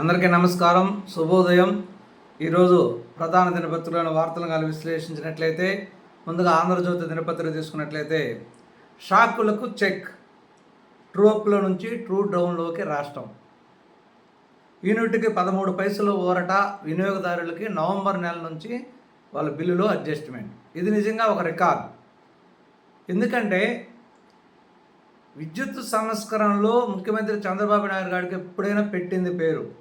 అందరికీ నమస్కారం. శుభోదయం. ఈరోజు ప్రధాన దినపత్రికలోని వార్తలను కానీ విశ్లేషించినట్లయితే ముందుగా ఆంధ్రజ్యోతి దినపత్రిక తీసుకున్నట్లయితే షాకులకు చెక్. ట్రూ నుంచి ట్రూ డౌన్లోకి రాష్ట్రం. యూనిట్కి పదమూడు పైసలు ఊరట వినియోగదారులకి నవంబర్ నెల నుంచి వాళ్ళ బిల్లులో అడ్జస్ట్మెంట్. ఇది నిజంగా ఒక రికార్డ్. ఎందుకంటే విద్యుత్ సంస్కరణలో ముఖ్యమంత్రి చంద్రబాబు నాయుడు గారికి ఎప్పుడైనా పెట్టింది పేరు.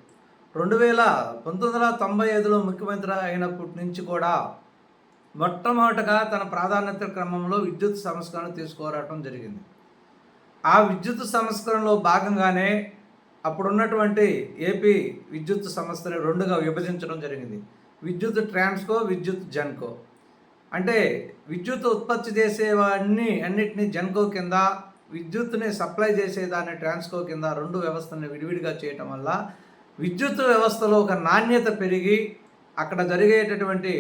రెండు వేల పంతొమ్మిది వందల తొంభై ఐదులో ముఖ్యమంత్రి అయినప్పటి నుంచి కూడా మొట్టమొదటగా తన ప్రాధాన్యత క్రమంలో విద్యుత్ సంస్కరణ తీసుకురావడం జరిగింది. ఆ విద్యుత్ సంస్కరణలో భాగంగానే అప్పుడున్నటువంటి ఏపీ విద్యుత్ సంస్థని రెండుగా విభజించడం జరిగింది. విద్యుత్ ట్రాన్స్కో విద్యుత్ జన్కో. అంటే విద్యుత్ ఉత్పత్తి చేసేవన్నీ అన్నిటినీ జన్కో కింద విద్యుత్ని సప్లై చేసేదాన్ని ట్రాన్స్కో కింద రెండు వ్యవస్థలను విడివిడిగా చేయటం వల్ల విద్యుత్ వ్యవస్థలో ఒక నాణ్యత పెరిగి అక్కడ జరిగేటటువంటి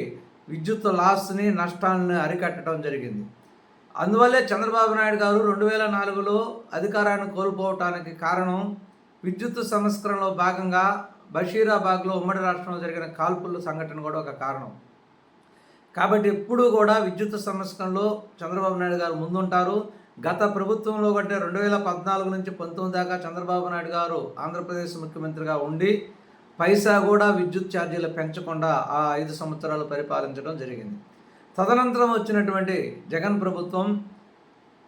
విద్యుత్ లాస్ని నష్టాలను అరికట్టడం జరిగింది. అందువల్లే చంద్రబాబు నాయుడు గారు రెండు వేల నాలుగులో అధికారాన్ని కోల్పోవటానికి కారణం విద్యుత్ సంస్కరణలో భాగంగా బషీరాబాగ్లో ఉమ్మడి రాష్ట్రంలో జరిగిన కాల్పుల సంఘటన కూడా ఒక కారణం. కాబట్టి ఎప్పుడూ కూడా విద్యుత్ సంస్కరణలో చంద్రబాబు నాయుడు గారు ముందుంటారు. గత ప్రభుత్వంలో కంటే రెండు వేల పద్నాలుగు నుంచి పంతొమ్మిది దాకా చంద్రబాబు నాయుడు గారు ఆంధ్రప్రదేశ్ ముఖ్యమంత్రిగా ఉండి పైసా కూడా విద్యుత్ ఛార్జీలు పెంచకుండా ఆ ఐదు సంవత్సరాలు పరిపాలించడం జరిగింది. తదనంతరం వచ్చినటువంటి జగన్ ప్రభుత్వం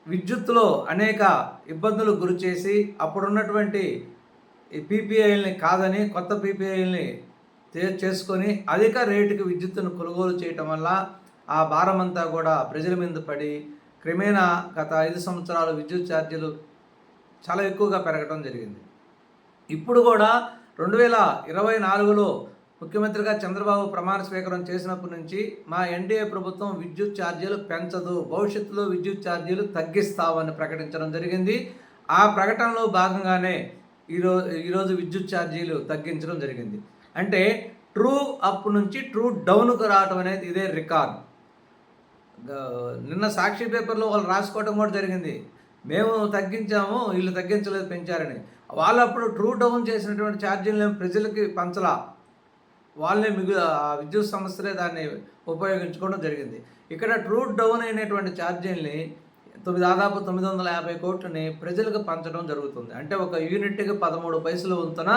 విద్యుత్తులో అనేక ఇబ్బందులు గురి చేసి అప్పుడున్నటువంటి ఈ పీపీఐల్ని కాదని కొత్త పీపీఐల్ని చేసుకొని అధిక రేటుకి విద్యుత్తును కొనుగోలు చేయటం వల్ల ఆ భారమంతా కూడా ప్రజల మీద పడి క్రమేణా గత ఐదు సంవత్సరాలు విద్యుత్ ఛార్జీలు చాలా ఎక్కువగా పెరగడం జరిగింది. ఇప్పుడు కూడా రెండు వేల ఇరవై నాలుగులో ముఖ్యమంత్రిగా చంద్రబాబు ప్రమాణ స్వీకారం చేసినప్పటి నుంచి మా ఎన్డీఏ ప్రభుత్వం విద్యుత్ ఛార్జీలు పెంచదు భవిష్యత్తులో విద్యుత్ ఛార్జీలు తగ్గిస్తామని ప్రకటించడం జరిగింది. ఆ ప్రకటనలో భాగంగానే ఈరోజు ఈరోజు విద్యుత్ ఛార్జీలు తగ్గించడం జరిగింది. అంటే ట్రూ అప్ నుంచి ట్రూ డౌన్కు రావడం అనేది ఇదే రికార్డ్. నిన్న సాక్షి పేపర్లో వాళ్ళు రాసుకోవడం కూడా జరిగింది. మేము తగ్గించాము వీళ్ళు తగ్గించలేదు పెంచారని. వాళ్ళు అప్పుడు ట్రూ డౌన్ చేసినటువంటి ఛార్జీలను ప్రజలకి పంచలా. వాళ్ళే మిగు విద్యుత్ సంస్థలే దాన్ని ఉపయోగించుకోవడం జరిగింది. ఇక్కడ ట్రూ డౌన్ అయినటువంటి ఛార్జీల్ని తొమ్మిది దాదాపు తొమ్మిది వందల యాభై కోట్లని ప్రజలకు పంచడం జరుగుతుంది. అంటే ఒక యూనిట్కి పదమూడు పైసలు వంతున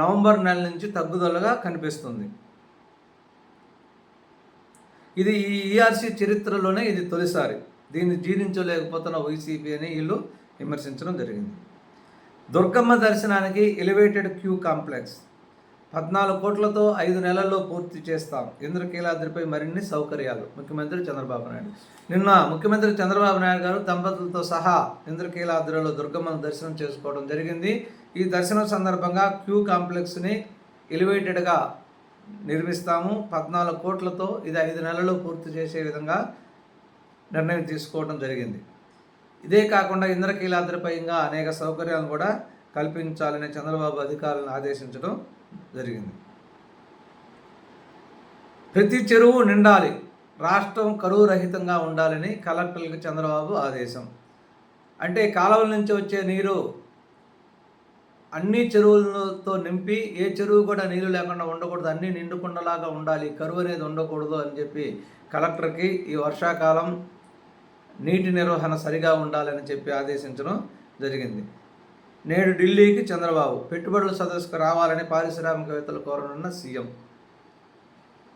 నవంబర్ నెల నుంచి తగ్గుదలగా కనిపిస్తుంది. ఇది ఈ ఈఆర్సీ చరిత్రలోనే ఇది తొలిసారి. దీన్ని జీర్ణించలేకపోతున్న వైసీపీ అని వీళ్ళు విమర్శించడం జరిగింది. దుర్గమ్మ దర్శనానికి ఎలివేటెడ్ క్యూ కాంప్లెక్స్ పద్నాలుగు కోట్లతో ఐదు నెలల్లో పూర్తి చేస్తాం. ఇంద్రకీలాద్రిపై మరిన్ని సౌకర్యాలు. ముఖ్యమంత్రి చంద్రబాబు నాయుడు. నిన్న ముఖ్యమంత్రి చంద్రబాబు నాయుడు గారు దంపతులతో సహా ఇంద్రకీలాద్రిలో దుర్గమ్మను దర్శనం చేసుకోవడం జరిగింది. ఈ దర్శనం సందర్భంగా క్యూ కాంప్లెక్స్ని ఎలివేటెడ్గా నిర్మిస్తాము. పద్నాలుగు కోట్లతో ఇది ఐదు నెలల్లో పూర్తి చేసే విధంగా నిర్ణయం తీసుకోవడం జరిగింది. ఇదే కాకుండా ఇంద్రకీలాద్రిపై ఇంకా అనేక సౌకర్యాలను కూడా కల్పించాలని చంద్రబాబు అధికారులను ఆదేశించడం జరిగింది. ప్రతి చెరువు నిండాలి. రాష్ట్రం కరువు రహితంగా ఉండాలని కలెక్టర్లకు చంద్రబాబు ఆదేశం. అంటే కాలువల నుంచి వచ్చే నీరు అన్ని చెరువులతో నింపి ఏ చెరువు కూడా నీళ్ళు లేకుండా ఉండకూడదు. అన్నీ నిండుకుండలాగా ఉండాలి. కరువు అనేది ఉండకూడదు అని చెప్పి కలెక్టర్కి ఈ వర్షాకాలం నీటి నిర్వహణ సరిగా ఉండాలని చెప్పి ఆదేశించడం జరిగింది. నేడు ఢిల్లీకి చంద్రబాబు పెట్టుబడుల సదస్సుకు రావాలని పారిశ్రామికవేత్తలు కోరనున్న సీఎం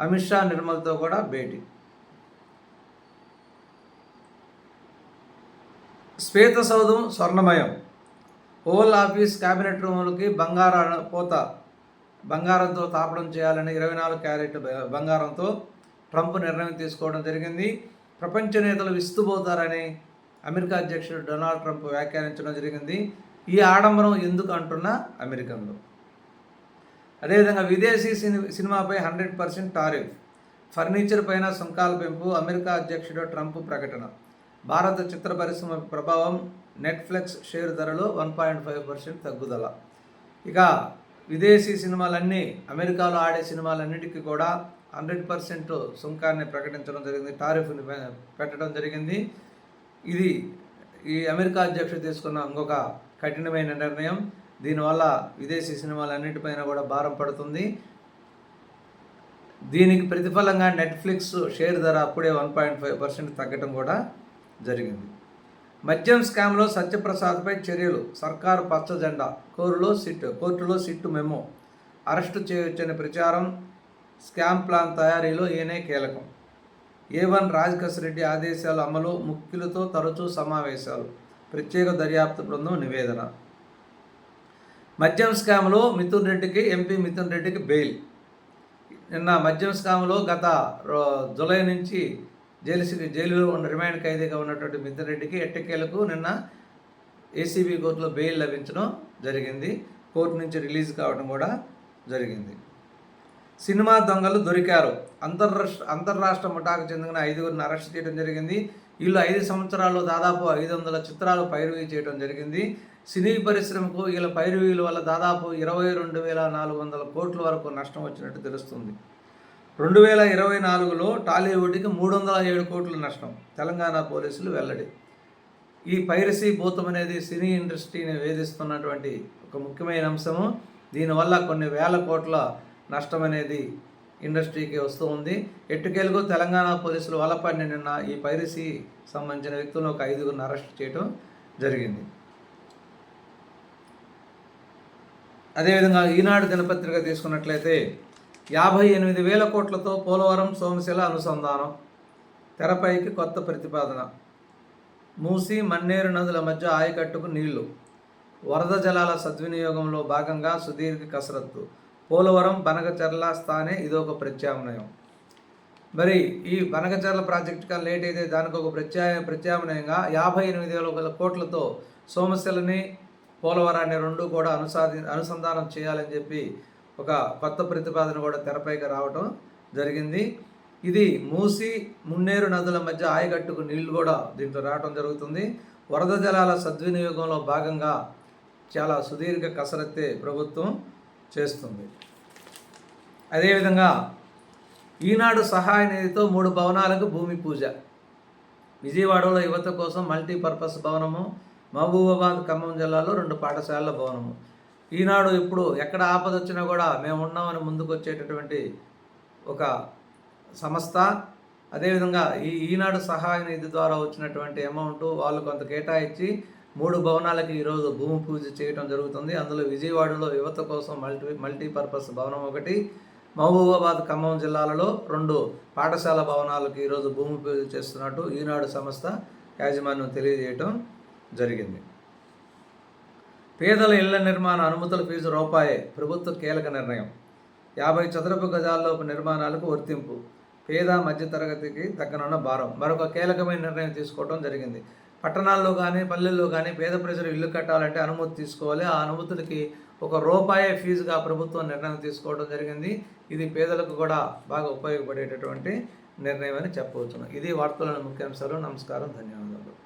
అమిత్ షా నిర్మల్తో కూడా భేటీ. శ్వేత సౌధం స్వర్ణమయం. ఓవల్ ఆఫీస్ క్యాబినెట్ రూములకి బంగార పోత. బంగారంతో తాపడం చేయాలని ఇరవై నాలుగు క్యారెట్ బంగారంతో ట్రంప్ నిర్ణయం తీసుకోవడం జరిగింది. ప్రపంచ నేతలు విస్తుపోతారని అమెరికా అధ్యక్షుడు డొనాల్డ్ ట్రంప్ వ్యాఖ్యానించడం జరిగింది. ఈ ఆడంబరం ఎందుకు అంటున్న అమెరికన్లు అదేవిధంగా విదేశీ సినిమాపై హండ్రెడ్ పర్సెంట్ టారిఫ్. ఫర్నిచర్ పైన సుంకాల పెంపు అమెరికా అధ్యక్షుడు ట్రంప్ ప్రకటన. భారత చిత్ర పరిశ్రమ ప్రభావం నెట్ఫ్లిక్స్ షేర్ ధరలో వన్ పాయింట్ ఫైవ్ పర్సెంట్ తగ్గుదల. ఇక విదేశీ సినిమాలన్నీ అమెరికాలో ఆడే సినిమాలన్నిటికీ కూడా హండ్రెడ్ పర్సెంట్ సుంకాన్ని ప్రకటించడం జరిగింది టారిఫ్ని పెట్టడం జరిగింది. ఇది ఈ అమెరికా అధ్యక్షుడు తీసుకున్న ఇంకొక కఠినమైన నిర్ణయం. దీనివల్ల విదేశీ సినిమాలన్నిటిపైన కూడా భారం పడుతుంది. దీనికి ప్రతిఫలంగా నెట్ఫ్లిక్స్ షేర్ ధర అప్పుడే వన్ పాయింట్ ఫైవ్ పర్సెంట్ తగ్గడం కూడా జరిగింది. మద్యం స్కామ్లో సత్యప్రసాద్పై చర్యలు. సర్కారు పచ్చ జెండా. కోర్టులో సిట్ కోర్టులో సిట్టు మెమో. అరెస్టు చేయొచ్చని ప్రచారం. స్కామ్ ప్లాన్ తయారీలో ఈయనే కీలకం. ఏ వన్ రాజకేశ్ రెడ్డి ఆదేశాల అమలు ముఖ్యులతో తరచూ సమావేశాలు. ప్రత్యేక దర్యాప్తు బృందం నివేదన. మద్యం స్కామ్లో మిథున్ రెడ్డికి ఎంపీ మిథున్ రెడ్డికి బెయిల్. నిన్న మద్యం స్కామ్లో గత జూలై నుంచి జైలు జైలులో ఉన్న రిమాండ్ ఖైదీగా ఉన్నటువంటి మిథున్ రెడ్డికి ఎట్టకేలకు నిన్న ఏసీబీ కోర్టులో బెయిల్ లభించడం జరిగింది. కోర్టు నుంచి రిలీజ్ కావడం కూడా జరిగింది. సినిమా దొంగలు దొరికారు. అంతర్రాష్ట్ర అంతర్రాష్ట్ర ముఠాకు చెందిన ఐదుగురిని అరెస్ట్ చేయడం జరిగింది. వీళ్ళు ఐదు సంవత్సరాల్లో దాదాపు ఐదు వందల చిత్రాలు పైరువీ చేయడం జరిగింది. సినీ పరిశ్రమకు వీళ్ళ పైరువీల వల్ల దాదాపు ఇరవై రెండు వేల నాలుగు వందల కోట్ల వరకు నష్టం వచ్చినట్టు తెలుస్తుంది. రెండు వేల ఇరవై నాలుగులో టాలీవుడ్కి మూడు వందల ఏడు కోట్ల నష్టం. తెలంగాణ పోలీసులు వెల్లడి. ఈ పైరసీ భూతం అనేది సినీ ఇండస్ట్రీని వేధిస్తున్నటువంటి ఒక ముఖ్యమైన అంశము. దీనివల్ల కొన్ని వేల కోట్ల నష్టం అనేది ఇండస్ట్రీకి వస్తూ ఉంది. ఎట్టుకేలకు తెలంగాణ పోలీసులు వలపడిన నిన్న ఈ పైరసీ సంబంధించిన వ్యక్తులను ఒక ఐదుగురిని అరెస్ట్ చేయడం జరిగింది. అదేవిధంగా ఈనాడు దినపత్రిక తీసుకున్నట్లయితే యాభై ఎనిమిది వేల కోట్లతో పోలవరం సోమశిల అనుసంధానం తెరపైకి కొత్త ప్రతిపాదన. మూసి మన్నేరు నదుల మధ్య ఆయకట్టుకు నీళ్ళు. వరద జలాల సద్వినియోగంలో భాగంగా సుదీర్ఘ కసరత్తు. పోలవరం బనగచర్ల స్థానే ఇదొక ప్రత్యామ్నాయం. మరి ఈ బనగచర్ల ప్రాజెక్ట్ కన్నా లేట్ అయితే దానికి ఒక ప్రత్యా ప్రత్యామ్నాయంగా యాభై ఎనిమిది వేల కోట్లతో సోమశిలని పోలవరాన్ని రెండు కూడా అనుసాది అనుసంధానం చేయాలని చెప్పి ఒక కొత్త ప్రతిపాదన కూడా తెరపైకి రావటం జరిగింది. ఇది మూసి మున్నేరు నదుల మధ్య ఆయకట్టుకు నీళ్ళు కూడా దీంట్లో రావటం జరుగుతుంది. వరద జలాల సద్వినియోగంలో భాగంగా చాలా సుదీర్ఘ కసరత్తే ప్రభుత్వం చేస్తుంది. అదేవిధంగా ఈనాడు సహాయ నిధితో మూడు భవనాలకు భూమి పూజ. విజయవాడలో యువత కోసం మల్టీపర్పస్ భవనము మహబూబాబాద్ ఖమ్మం జిల్లాలో రెండు పాఠశాలల భవనము. ఈనాడు ఇప్పుడు ఎక్కడ ఆపద వచ్చినా కూడా మేము ఉన్నామని ముందుకు వచ్చేటటువంటి ఒక సంస్థ. అదేవిధంగా ఈ ఈనాడు సహాయ నిధి ద్వారా వచ్చినటువంటి అమౌంట్ వాళ్ళు కొంత కేటాయించి మూడు భవనాలకి ఈరోజు భూమి పూజ చేయడం జరుగుతుంది. అందులో విజయవాడలో యువత కోసం మల్టీ మల్టీపర్పస్ భవనం ఒకటి మహబూబాబాద్ ఖమ్మం జిల్లాలలో రెండు పాఠశాల భవనాలకు ఈరోజు భూమి పూజ చేస్తున్నట్టు ఈనాడు సంస్థ యాజమాన్యం తెలియజేయటం జరిగింది. పేదల ఇళ్ళ నిర్మాణ అనుమతుల ఫీజు రూపాయే ప్రభుత్వ కీలక నిర్ణయం. యాభై చదరపు గజాల్లోపు నిర్మాణాలకు వర్తింపు. పేద మధ్యతరగతికి తగ్గనున్న భారం. మరొక కీలకమైన నిర్ణయం తీసుకోవడం జరిగింది. పట్టణాల్లో కానీ పల్లెల్లో కానీ పేద ప్రజలు ఇల్లు కట్టాలంటే అనుమతి తీసుకోవాలి. ఆ అనుమతులకి ఒక రూపాయి ఫీజుగా ప్రభుత్వం నిర్ణయం తీసుకోవడం జరిగింది. ఇది పేదలకు కూడా బాగా ఉపయోగపడేటటువంటి నిర్ణయం అని చెప్పవచ్చును. ఇది వార్తలను ముఖ్యాంశాలు. నమస్కారం. ధన్యవాదాలు.